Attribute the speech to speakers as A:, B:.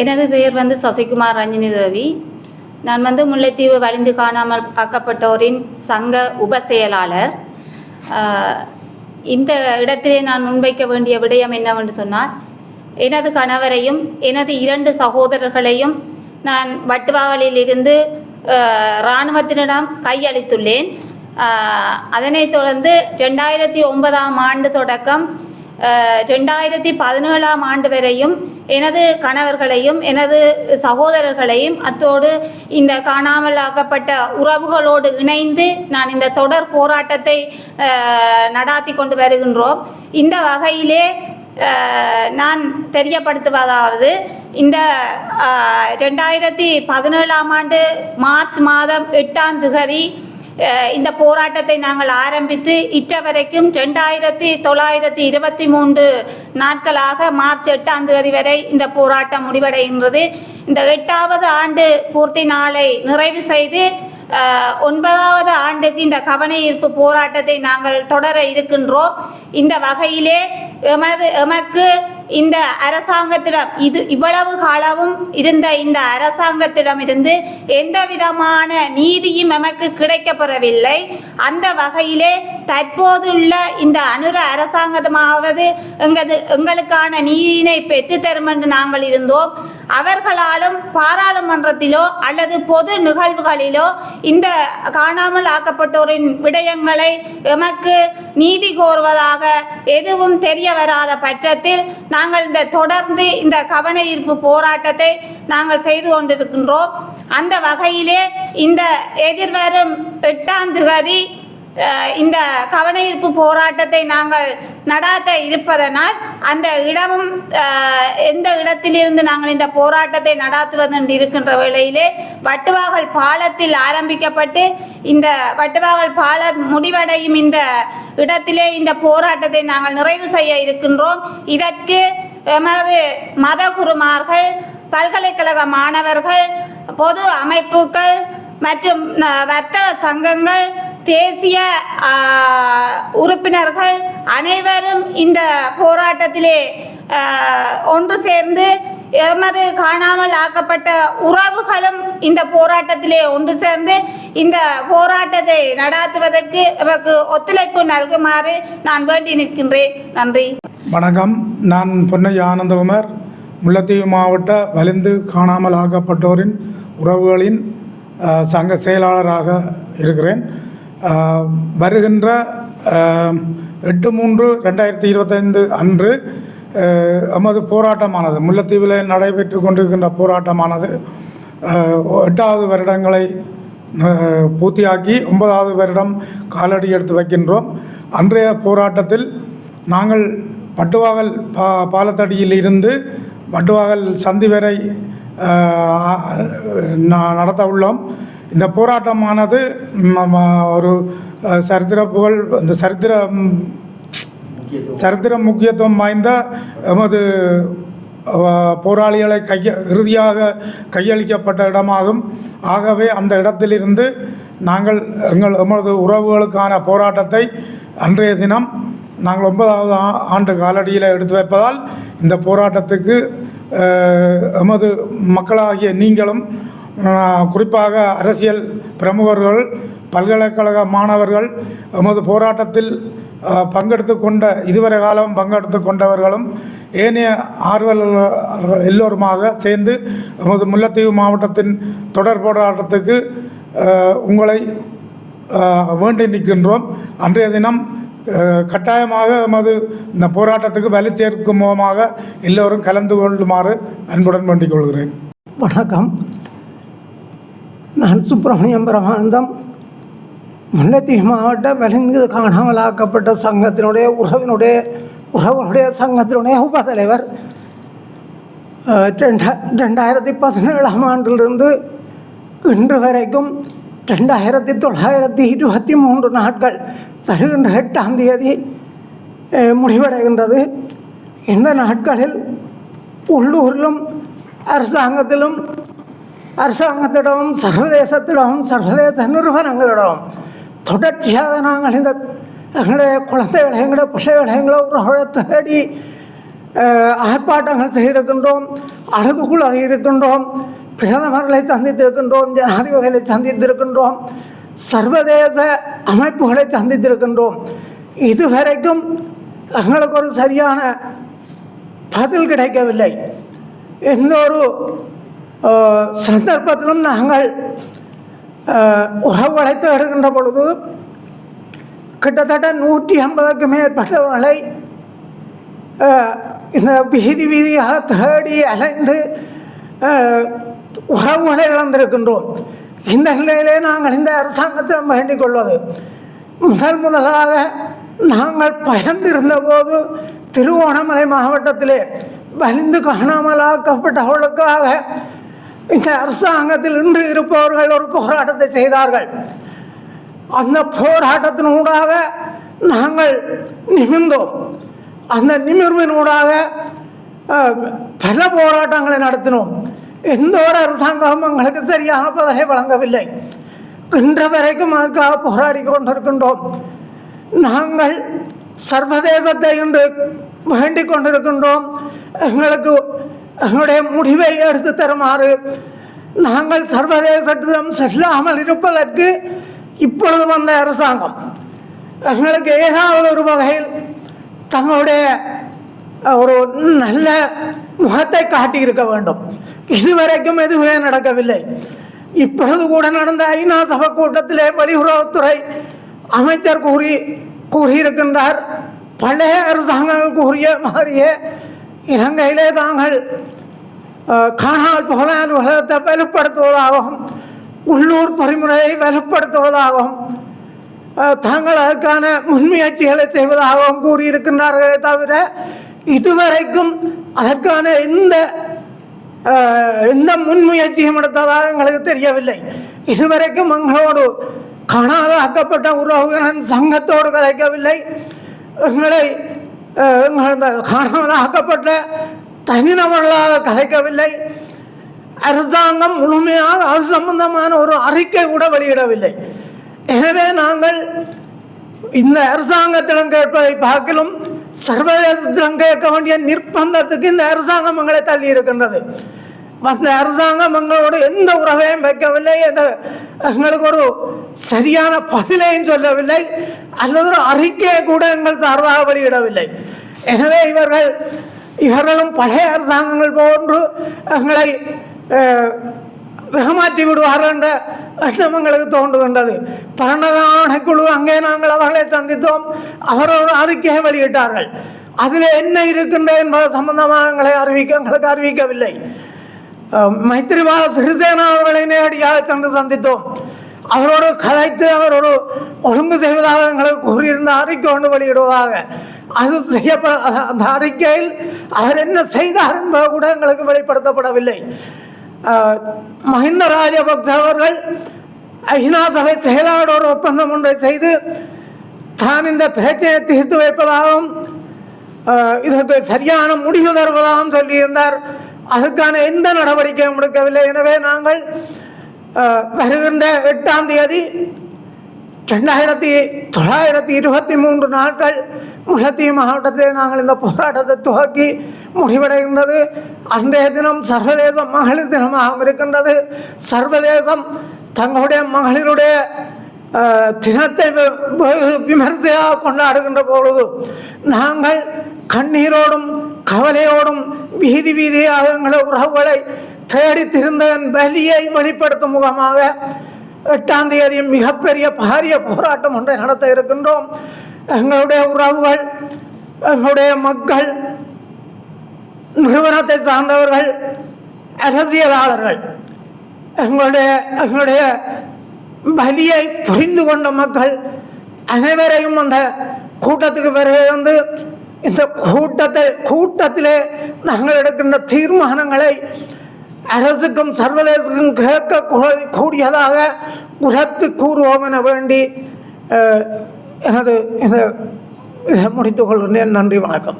A: எனது பெயர் வந்து சசிகுமார் ரஞ்சினி தேவி. நான் வந்து முல்லைத்தீவு வலிந்து காணாமல் ஆக்கப்பட்டோரின் சங்க உப செயலாளர் இந்த இடத்திலே நான் முன்வைக்க வேண்டிய விடயம் என்னவென்று சொன்னால் எனது கணவரையும் எனது இரண்டு சகோதரர்களையும் நான் வட்டுவாவலில் இருந்து இராணுவத்தினரிடம் கையளித்துள்ளேன். அதனைத் தொடர்ந்து ரெண்டாயிரத்தி ஒன்பதாம் ஆண்டு தொடக்கம் ரெண்டாயிரத்தி பதினேழாம் ஆண்டு வரையும் எனது கணவர்களையும் எனது சகோதரர்களையும் அத்தோடு இந்த காணாமல் ஆக்கப்பட்ட உறவுகளோடு இணைந்து நான் இந்த தொடர் போராட்டத்தை நடாத்தி கொண்டு வருகின்றோம். இந்த வகையிலே நான் தெரியப்படுத்துவதாவது இந்த ரெண்டாயிரத்தி பதினேழாம் ஆண்டு மார்ச் மாதம் எட்டாம் திகதி இந்த போராட்டத்தை நாங்கள் ஆரம்பித்து இற்ற வரைக்கும் ரெண்டாயிரத்தி தொள்ளாயிரத்தி இருபத்தி மூன்று நாட்களாக மார்ச் எட்டாம் தேதி வரை இந்த போராட்டம் முடிவடைகின்றது. இந்த எட்டாவது ஆண்டு பூர்த்தி நாளை நிறைவு செய்து ஒன்பதாவது ஆண்டுக்கு இந்த கவன ஈர்ப்பு போராட்டத்தை நாங்கள் தொடர இருக்கின்றோம். இந்த வகையிலே எமது எமக்கு இந்த அரசாங்கத்திடம் இது இவ்வளவு காலமும் இருந்த இந்த அரசாங்கத்திடமிருந்து எந்த விதமான நீதியும் எமக்கு கிடைக்கப்பெறவில்லை. அந்த வகையிலே தற்போதுள்ள இந்த அனுர அரசாங்கமாவது எங்கது எங்களுக்கான நீதியினை பெற்றுத்தரும் என்று நாங்கள் இருந்தோம். அவர்களாலும் பாராளுமன்றத்திலோ அல்லது பொது நிகழ்வுகளிலோ இந்த காணாமல் ஆக்கப்பட்டோரின் விடயங்களை எமக்கு நீதி கோருவதாக எதுவும் தெரிய வராத பட்சத்தில் நாங்கள் இந்த தொடர்ந்து இந்த கவன ஈர்ப்பு போராட்டத்தை நாங்கள் செய்து கொண்டிருக்கின்றோம். அந்த வகையிலே இந்த எதிர்வரும் எட்டாம் திகதி இந்த கவனஈர்ப்பு போராட்டத்தை நாங்கள் நடாத்த இருப்பதனால் அந்த இடமும் எந்த இடத்திலிருந்து நாங்கள் இந்த போராட்டத்தை நடாத்துவது இருக்கின்ற வேளையிலே வட்டுவாகல் பாலத்தில் ஆரம்பிக்கப்பட்டு இந்த வட்டுவாகல் பாலம் முடிவடையும் இந்த இடத்திலே இந்த போராட்டத்தை நாங்கள் நிறைவு செய்ய இருக்கின்றோம். இதற்கு எமது மதகுருமார்கள் பல்கலைக்கழக மாணவர்கள் பொது அமைப்புகள் மற்றும் வர்த்தக சங்கங்கள் தேசிய உறுப்பினர்கள் அனைவரும் இந்த போராட்டத்திலே ஒன்று சேர்ந்து எமது காணாமல் ஆக்கப்பட்ட உறவுகளும் இந்த போராட்டத்திலே ஒன்று சேர்ந்து இந்த போராட்டத்தை நடாத்துவதற்கு எமக்கு ஒத்துழைப்பு நல்குமாறு நான் வேண்டி நிற்கின்றேன். நன்றி.
B: வணக்கம். நான் பொன்னையா ஆனந்தகுமார். முல்லைத்தீவு மாவட்ட வலிந்து காணாமல் ஆக்கப்பட்டோரின் உறவுகளின் சங்க செயலாளராக இருக்கிறேன். வருகின்ற எட்டு மூன்று ரெண்டாயிரத்தி இருபத்தைந்து அன்று நமது எமது போராட்டமானது முல்லைத்தீவில் நடைபெற்று கொண்டிருக்கின்ற போராட்டமானது எட்டாவது வருடங்களை பூர்த்தியாக்கி ஒன்பதாவது வருடம் காலடி எடுத்து வைக்கின்றோம். அன்றைய போராட்டத்தில் நாங்கள் பட்டுவாகல் பா பாலத்தடியில் இருந்து பட்டுவாகல் சந்தி வரை ந- நடத்த உள்ளோம் இந்த போராட்டமானது ஒரு சரித்திர புகழ் இந்த சரித்திரம் சரித்திர முக்கியத்துவம் வாய்ந்த எமது போராளிகளை கைய இறுதியாக கையளிக்கப்பட்ட இடமாகும். ஆகவே அந்த இடத்திலிருந்து நாங்கள் எங்கள் எமது உறவுகளுக்கான போராட்டத்தை அன்றைய தினம் நாங்கள் ஒன்பதாவது ஆண்டு காலடியில் எடுத்து வைப்பதால் இந்த போராட்டத்துக்கு எமது மக்களாகிய நீங்களும் குறிப்பாக அரசியல் பிரமுகர்கள் பல்கலைக்கழக மாணவர்கள் எமது போராட்டத்தில் பங்கெடுத்து கொண்ட இதுவரை காலம் பங்கெடுத்து கொண்டவர்களும் ஏனைய ஆர்வலர்கள் எல்லோருமாக சேர்ந்து எமது முல்லைத்தீவு மாவட்டத்தின் தொடர் போராட்டத்துக்கு உங்களை வேண்டி நிற்கின்றோம். அன்றைய தினம் கட்டாயமாக எமது இந்த போராட்டத்துக்கு வலி சேர்க்கும் முகமாக எல்லோரும் கலந்து கொள்ளுமாறு அன்புடன் வேண்டிக் கொள்கிறேன்.
C: வணக்கம். நான் சுப்பிரமணியம் பிரமானந்தம். முல்லைத்தீவு மாவட்ட வலிந்து காணாமலாக்கப்பட்ட சங்கத்தினுடைய உறவினுடைய உறவுடைய சங்கத்தினுடைய உபதலைவர். அஹ், ரெண்டா ரெண்டாயிரத்தி பதினேழாம் ஆண்டிலிருந்து இன்று வரைக்கும் ரெண்டாயிரத்தி தொள்ளாயிரத்தி இருபத்தி மூன்று நாட்கள் வருகின்ற எட்டாம் தேதி முடிவடைகின்றது. இந்த நாட்களில் உள்ளூரிலும் அரசாங்கத்திலும் அரசாங்கத்திடம் சர்வதேசத்திடம் சர்வதேச நிறுவனங்களிடம் தொடர்ச்சியாக நாங்கள் இந்த எங்களுடைய குழந்தைகளை எங்களுடைய பிள்ளைகளை எங்களை உறவுகளை தேடி ஆர்ப்பாட்டங்கள் செய்திருக்கின்றோம் அழகுக்குள்ளாக இருக்கின்றோம் பிரதமர்களை சந்தித்திருக்கின்றோம் ஜனாதிபதிகளை சந்தித்திருக்கின்றோம் சர்வதேச அமைப்புகளை சந்தித்திருக்கின்றோம். இதுவரைக்கும் எங்களுக்கு ஒரு சரியான பதில் கிடைக்கவில்லை. எந்த ஒரு சந்தர்ப்பத்திலும் நாங்கள் அஹ், உறவுகளை தேடுகின்ற பொழுது கிட்டத்தட்ட நூற்றி ஐம்பதுக்கு மேற்பட்டவர்களை அஹ், இந்த வீதி வீதியாக தேடி அலைந்து உறவுகளை இழந்திருக்கின்றோம். இந்த நிலையிலே நாங்கள் இந்த அரசாங்கத்திடம் வேண்டிக் கொள்வது முதல் முதலாக நாங்கள் பயந்திருந்த போது திருவோணமலை மாவட்டத்திலே வலிந்து காணாமலாக்கப்பட்டவர்களுக்காக இந்த அரசாங்கத்தில் இன்று இருப்பவர்கள் ஒரு போராட்டத்தை செய்தார்கள். அந்த போராட்டத்தினூடாக நாங்கள் நிமிர்ந்தோம். அந்த நிமிர்வினூடாக பல போராட்டங்களை நடத்தினோம். எந்த ஒரு அரசாங்கமும் எங்களுக்கு சரியான பதவி வழங்கவில்லை. இன்று வரைக்கும் அதற்காக போராடி கொண்டிருக்கின்றோம். நாங்கள் சர்வதேசத்தை இன்று வேண்டிக் கொண்டிருக்கின்றோம். எங்களுக்கு எங்களுடைய முடிவை எடுத்து தருமாறு நாங்கள் சர்வதேச சர்வதேசத்திடம் செல்லாமல் இருப்பதற்கு இப்பொழுது வந்த அரசாங்கம். எங்களுக்கு ஏதாவது ஒரு வகையில் தங்களுடைய ஒரு நல்ல முகத்தை காட்டியிருக்க வேண்டும். இதுவரைக்கும் எதுவுமே நடக்கவில்லை. இப்பொழுது கூட நடந்த ஐநா சபை கூட்டத்திலே வெளியுறவுத்துறை அமைச்சர் கூறி கூறியிருக்கின்றார். பழைய அரசாங்கங்கள் கூறிய மாதிரியே இலங்கையிலே தாங்கள் அஹ், காணாமல் போனால் உலகத்தை வலுப்படுத்துவதாகவும் உள்ளூர் பொறிமுறையை வலுப்படுத்துவதாகவும் தாங்கள் அதற்கான முன்முயற்சிகளை செய்வதாகவும் கூறியிருக்கின்றார்களே தவிர இதுவரைக்கும் அதற்கான எந்த எந்த முன்முயற்சியும் எடுத்ததாக எங்களுக்கு தெரியவில்லை. இதுவரைக்கும் எங்களோடு காணாதாக்கப்பட்ட உறவுகளின் சங்கத்தோடு கலைக்கவில்லை. எங்களை எங்களது எங்கள் ஆக்கப்பட்ட தனிநபர்களாக கலைக்கவில்லை. அரசாங்கம் முழுமையாக அது சம்பந்தமான ஒரு அறிக்கை கூட வெளியிடவில்லை. எனவே நாங்கள் இந்த அரசாங்கத்திடம் கேட்பதை பார்க்கலும் சர்வதேசத்திடம் கேட்க வேண்டிய நிர்பந்தத்துக்கு இந்த அரசாங்கம் எங்களை தள்ளி இருக்கின்றது. அந்த அரசாங்கம் எங்களோடு எந்த உறவையும் வைக்கவில்லை. எந்த எங்களுக்கு ஒரு சரியான பதிலையும் சொல்லவில்லை. அல்லது ஒரு அறிக்கையை கூட எங்கள் சார்பாக வெளியிடவில்லை. எனவே இவர்கள் இவர்களும் பழைய அரசாங்கங்கள் போன்று எங்களை அஹ், விடுவார்கள் என்ற எண்ணம் எங்களுக்கு தோன்றுகின்றது பரணதான குழு அங்கே நாங்கள் அவர்களை சந்தித்தோம் அவரோட அறிக்கையை வெளியிட்டார்கள் அதில் என்ன இருக்கின்றது என்பது சம்பந்தமாக எங்களை அறிவிக்க எங்களுக்கு அறிவிக்கவில்லை அஹ், மைத்திரிபால சிறிசேனா அவர்களை நேரடியாக சென்று சந்தித்தோம் அவரோடு கதைத்து அவரோடு ஒழுங்கு செய்வதாக எங்களுக்கு கூறியிருந்த அறிக்கை ஒன்று வெளியிடுவதாக அது செய்யப்பட அந்த அறிக்கையில் அவர் என்ன செய்தார் என்பது கூட எங்களுக்கு வெளிப்படுத்தப்படவில்லை. மஹிந்த ராஜபக்ச அவர்கள் ஐநா சபை செயலாளர் ஒப்பந்தம் ஒன்றை செய்து தான் இந்த பிரச்சனையை தீர்த்து வைப்பதாகவும் இதற்கு சரியான முடிவு தருவதாகவும் சொல்லியிருந்தார். அதுக்கான எந்த நடவடிக்கையும் எடுக்கவில்லை. எனவே நாங்கள் வருகின்ற எட்டாம் தேதி ரெண்டாயிரத்தி தொள்ளாயிரத்தி இருபத்தி மூன்று நாட்கள் முல்லைத்தீவு மாவட்டத்தில் நாங்கள் இந்த போராட்டத்தை துவக்கி முடிவடைகின்றது அன்றைய தினம் சர்வதேச மகளிர் தினமாக இருக்கின்றது சர்வதேசம் தங்களுடைய மகளிருடைய தினத்தை விமரிசையாக கொண்டாடுகின்ற பொழுது நாங்கள் கண்ணீரோடும் கவலையோடும் வீதி வீதியாக எங்களை உறவுகளை தேடி திருந்ததன் வலியை வெளிப்படுத்தும் முகமாக எட்டாம் தேதி மிகப்பெரிய பாரிய போராட்டம் ஒன்றை நடத்த இருக்கின்றோம். எங்களுடைய உறவுகள் எங்களுடைய மக்கள் நிறுவனத்தை சார்ந்தவர்கள் அரசியலாளர்கள் எங்களுடைய எங்களுடைய வலியை புரிந்து கொண்ட மக்கள் அனைவரையும் அந்த கூட்டத்துக்கு பிறகு வந்து இந்த கூட்டத்தை கூட்டத்திலே நாங்கள் எடுக்கின்ற தீர்மானங்களை அரசுக்கும் சர்வதேசத்துக்கும் கேட்க கூடியதாக உரத்து கூறுவோம் என வேண்டி எனது இதை முடித்துக் கொள்கின்றேன். நன்றி வணக்கம்.